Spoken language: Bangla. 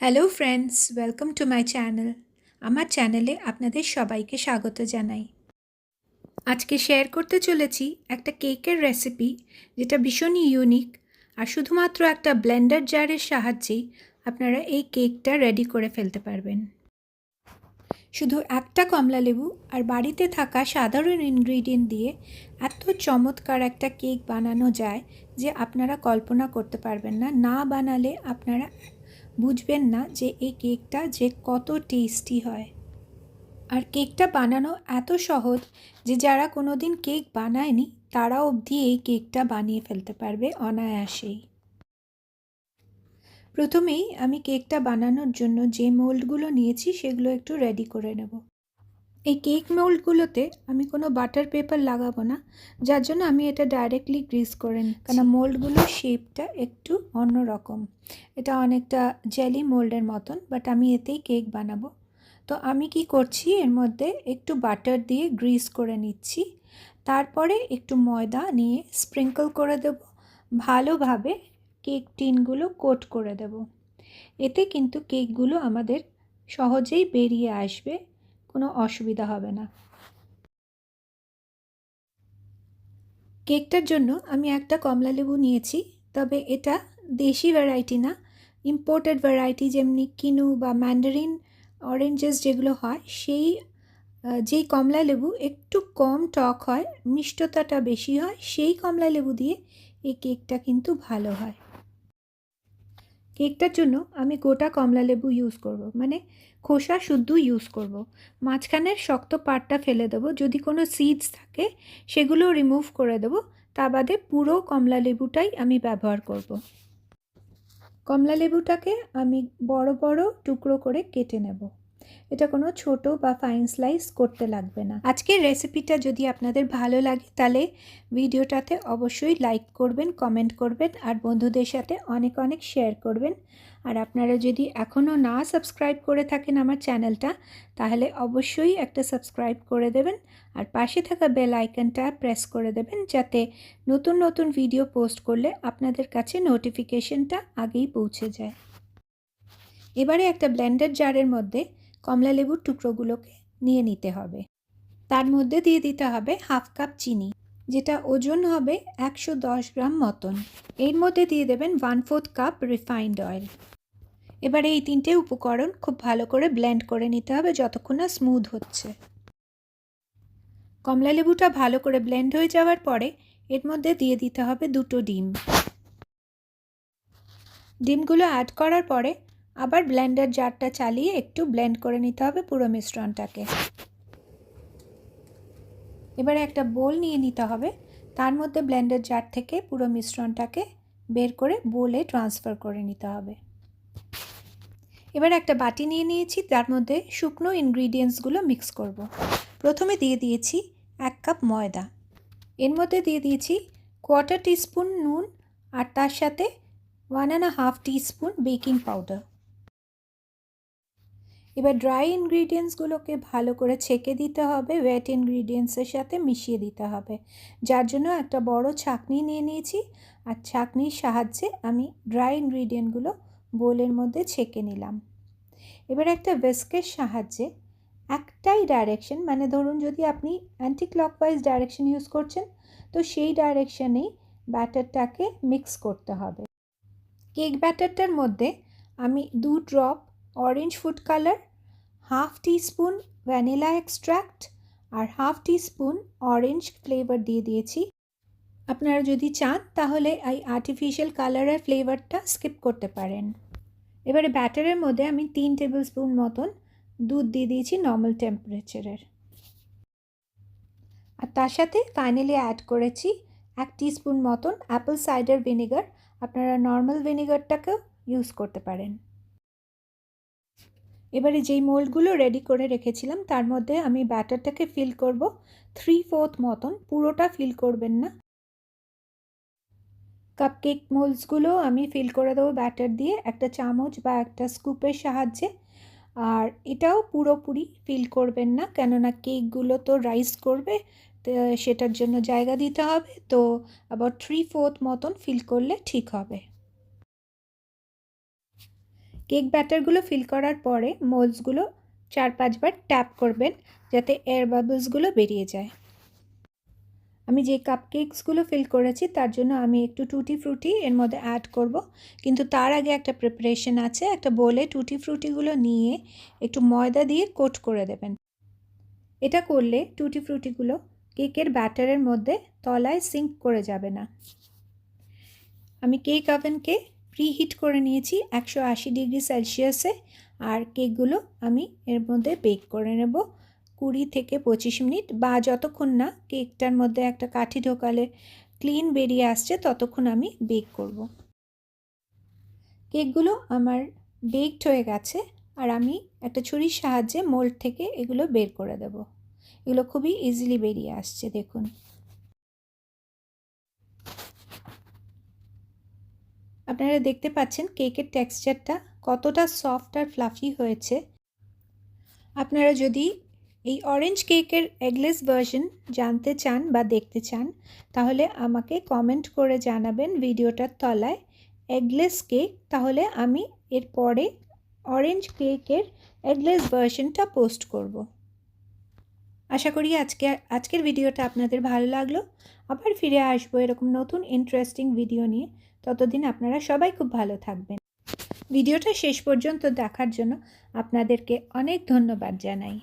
Hello friends welcome to my channel আমার চ্যানেলে আপনাদের সবাইকে স্বাগত জানাই। আজকে শেয়ার করতে চলেছি একটা কেকের রেসিপি যেটা ভীষণই ইউনিক আর শুধুমাত্র একটা ব্লেন্ডার জারের সাহায্যেই আপনারা এই কেকটা রেডি করে ফেলতে পারবেন। শুধু একটা কমলা লেবু আর বাড়িতে থাকা সাধারণ ইনগ্রিডিয়েন্ট দিয়ে এত চমৎকার একটা কেক বানানো যায় যে আপনারা কল্পনা করতে পারবেন না। না বানালে আপনারা বুঝবেন না যে এই কেকটা যে কত টেস্টি হয়। আর কেকটা বানানো এত সহজ যে যারা কোনো দিন কেক বানায়নি, তারা অবধি এই কেকটা বানিয়ে ফেলতে পারবে অনায়াসেই। প্রথমেই আমি কেকটা বানানোর জন্য যে মোল্ডগুলো নিয়েছি, সেগুলো একটু রেডি করে নেব। এই কেক মোল্ডগুলোতে আমি কোনো বাটার পেপার লাগাবো না, যার জন্য আমি এটা ডাইরেক্টলি গ্রিস করে নিই কেন মোল্ডগুলোর শেপটা একটু অন্যরকম। এটা অনেকটা জেলি মোল্ডের মতন বাট আমি এতেই কেক বানাবো। তো আমি কি করছি, এর মধ্যে একটু বাটার দিয়ে গ্রিস করে নিচ্ছি। তারপরে একটু ময়দা নিয়ে স্প্রিঙ্কল করে দেব। ভালোভাবে কেক টিনগুলো কোট করে দেব। এতে কিন্তু কেকগুলো আমাদের সহজেই বেরিয়ে আসবে। কোনো অসুবিধা হবে না। কেকটার জন্য আমি একটা কমলা লেবু নিয়েছি, তবে এটা দেশি ভ্যারাইটি না। ইম্পোর্টেড ভ্যারাইটি যেমনি কিনু বা ম্যান্ডারিন অরেঞ্জেস যেগুলো হয়, সেই যেই কমলা লেবু একটু কম টক হয়, মিষ্টতাটা বেশি হয়, সেই কমলা লেবু দিয়ে এই কেকটা কিন্তু ভালো হয়। কেকটার জন্য আমি গোটা কমলা লেবু ইউজ করব মানে খোসা শুদ্ধ ইউজ করব। মাঝখানের শক্ত পাটটা ফেলে দেব যদি কোনো সিডস থাকে, সেগুলো রিমুভ করে দেব তা বাদে পুরো কমলা লেবুটাই আমি ব্যবহার করব। কমলা লেবুটাকে আমি বড় বড় টুকরো করে কেটে নেব এটা কোনো ছোট বা ফাইন স্লাইস করতে লাগবে না। আজকের রেসিপিটা যদি আপনাদের ভালো লাগে, তাহলে ভিডিওটাতে অবশ্যই লাইক করবেন কমেন্ট করবেন, আর বন্ধুদের সাথে অনেক অনেক শেয়ার করবেন। আর আপনারা যদি এখনও না সাবস্ক্রাইব করে থাকেন আমার চ্যানেলটা তাহলে অবশ্যই একটা সাবস্ক্রাইব করে দেবেন, আর পাশে থাকা বেল আইকনটা প্রেস করে দেবেন, যাতে নতুন নতুন ভিডিও পোস্ট করলে আপনাদের কাছে নোটিফিকেশনটা আগেই পৌঁছে যায়। এবারে একটা ব্লেন্ডার জারের মধ্যে কমলা লেবুর টুকরোগুলোকে নিয়ে নিতে হবে। তার মধ্যে দিয়ে দিতে হবে হাফ কাপ চিনি, যেটা ওজন হবে একশো দশ গ্রাম মতন। এর মধ্যে দিয়ে দেবেন one fourth cup refined oil. এবারে এই তিনটে উপকরণ খুব ভালো করে ব্লেন্ড করে নিতে হবে যতক্ষণ না স্মুথ হচ্ছে। কমলা লেবুটা ভালো করে ব্লেন্ড হয়ে যাওয়ার পরে এর মধ্যে দিয়ে দিতে হবে দুটো ডিম। ডিমগুলো অ্যাড করার পরে আবার ব্লেন্ডার জারটা চালিয়ে একটু ব্লেন্ড করে নিতে হবে পুরো মিশ্রণটাকে। এবারে একটা বোল নিয়ে নিতে হবে। তার মধ্যে ব্লেন্ডার জার থেকে পুরো মিশ্রণটাকে বের করে বোলে ট্রান্সফার করে নিতে হবে। এবার একটা বাটি নিয়ে নিয়েছি, তার মধ্যে শুকনো ইনগ্রিডিয়েন্টসগুলো মিক্স করব। প্রথমে দিয়ে দিয়েছি এক কাপ ময়দা। এর মধ্যে দিয়ে দিয়েছি কোয়ার্টার টিস্পুন নুন আর তার সাথে one and half teaspoon baking powder. এবার ড্রাই ইনগ্রিডিয়েন্টসগুলোকে ভালো করে ছেঁকে দিতে হবে ওয়েট ইনগ্রিডিয়েন্টসের সাথে মিশিয়ে দিতে হবে। যার জন্য একটা বড় ছাকনি নিয়ে নিয়েছি, আর ছাকনির সাহায্যে আমি ড্রাই ইনগ্রিডিয়েন্টগুলো বোলের মধ্যে ছেঁকে নিলাম। এবার একটা ভেস্কের সাহায্যে একটাই ডাইরেকশন মানে ধরুন যদি আপনি অ্যান্টি ক্লকওয়াইজ ডাইরেকশন ইউজ করছেন, তো সেই ডাইরেকশনেই ব্যাটারটাকে মিক্স করতে হবে। কেক ব্যাটারটার মধ্যে আমি দু drop orange food colour half teaspoon vanilla extract আর হাফ টিস্পুন অরেঞ্জ ফ্লেভার দিয়ে দিয়েছি। আপনারা যদি চান, তাহলে এই আর্টিফিশিয়াল কালারের ফ্লেভারটা স্কিপ করতে পারেন। এবারে ব্যাটারের মধ্যে আমি তিন টেবিল স্পুন মতন দুধ দিয়ে দিয়েছি নর্মাল টেম্পারেচারের আর তার সাথে ফাইনালি অ্যাড করেছি এক স্পুন মতন অ্যাপেল সাইডার ভিনেগার আপনারা নর্মাল ভিনেগারটাকেও ইউজ করতে পারেন। এবারে যেই মোল্ডগুলো রেডি করে রেখেছিলাম, তার মধ্যে আমি ব্যাটারটাকে ফিল করব। থ্রি ফোর্থ মতন, পুরোটা ফিল করবেন না। কাপকেক মোলসগুলো আমি ফিল করে দেবো ব্যাটার দিয়ে, একটা চামচ বা একটা স্কুপের সাহায্যে। আর এটাও পুরোপুরি ফিল করবেন না, কেননা কেকগুলো তো রাইস করবে সেটার জন্য জায়গা দিতে হবে, তো আবার থ্রি ফোর্থ মতন ফিল করলে ঠিক হবে। কেক ব্যাটারগুলো ফিল করার পরে মোলসগুলো চার পাঁচবার ট্যাপ করবেন যাতে এয়ার বাবলসগুলো বেরিয়ে যায়। আমি যে কাপ কেকসগুলো ফিল করেছি তার জন্য আমি একটু টুটি ফ্রুটি এর মধ্যে অ্যাড করব। কিন্তু তার আগে একটা প্রিপারেশন আছে, একটা বোলে টুটি ফ্রুটিগুলো নিয়ে একটু ময়দা দিয়ে কোট করে দেবেন। এটা করলে টুটি ফ্রুটিগুলো কেকের ব্যাটারের মধ্যে তলায় সিঙ্ক করে যাবে না। আমি কেক ওভেনকে প্রিহিট করে নিয়েছি একশো আশি ডিগ্রি সেলসিয়াসে। আর কেকগুলো আমি এর মধ্যে বেক করে নেব। কুড়ি থেকে পঁচিশ মিনিট বা যতক্ষণ না কেকটার মধ্যে একটা কাঠি ঢোকালে ক্লিন বেরিয়ে আসছে, ততক্ষণ আমি বেক করব। কেকগুলো আমার বেকড হয়ে গেছে আর আমি একটা ছুরির সাহায্যে মোল্ড থেকে এগুলো বের করে দেব। এগুলো খুবই ইজিলি বেরিয়ে আসছে, দেখুন। আপনারা দেখতে পাচ্ছেন কেকের টেক্সচারটা কতটা সফট আর ফ্লাফি হয়েছে। আপনারা যদি এই অরেঞ্জ কেকের এগলেস ভার্সন জানতে চান বা দেখতে চান, তাহলে আমাকে কমেন্ট করে জানাবেন ভিডিওটার তলায় এগলেস কেক তাহলে আমি এরপরে অরেঞ্জ কেকের এগলেস ভার্সনটা পোস্ট করব। আশা করি আজকে, আজকের ভিডিওটা আপনাদের ভালো লাগল। আবার ফিরে আসব এরকম নতুন ইন্টারেস্টিং ভিডিও নিয়ে। ততদিন আপনারা সবাই খুব ভালো থাকবেন। ভিডিওটা শেষ পর্যন্ত দেখার জন্য আপনাদেরকে অনেক ধন্যবাদ জানাই।